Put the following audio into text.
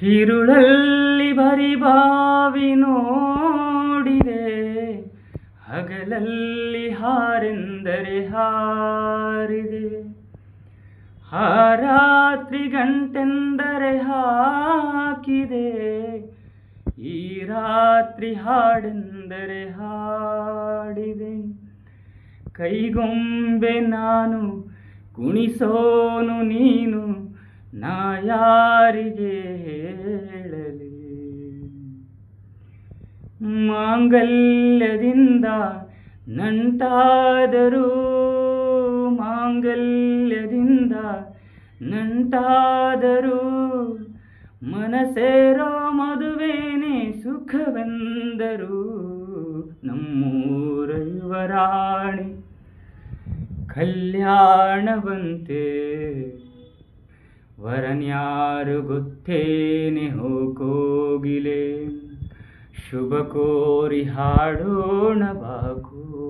ಹಿರುಳಲ್ಲಿ ಬರಿ ಬಾವಿ ನೋಡಿದೆ, ಹಗಲಲ್ಲಿ ಹಾರೆಂದರೆ ಹಾರಿದೆ. ಹಾರಾತ್ರಿ ಗಂಟೆಂದರೆ ಹಾಕಿದೆ, ಈ ರಾತ್ರಿ ಹಾಡೆಂದರೆ ಹಾಡಿದೆ. ಕೈಗೊಂಬೆ ನಾನು ಕುಣಿಸೋನು ನೀನು, ನಾ ಯಾರಿಗೆ ಮಾಂಗಲ್ಯದಿಂದ ನಂಟಾದರೂ ಮಾಂಗಲ್ಯದಿಂದ ನಂಟಾದರೂ ಮನಸೇರೋ ಮದುವೇನೆ ಸುಖವೆಂದರು ನಮ್ಮೂರ ಯುವರಾಣಿ ಕಲ್ಯಾಣವಂತೆ ವರನ್ಯಾರು ಗೊತ್ತೇನೆ ಹೋಗೋಗಿಲೆ. ಶುಭ ಕೋರಿ ಹಾಡೋಣ ಬಾಕೋಗಿಲೆ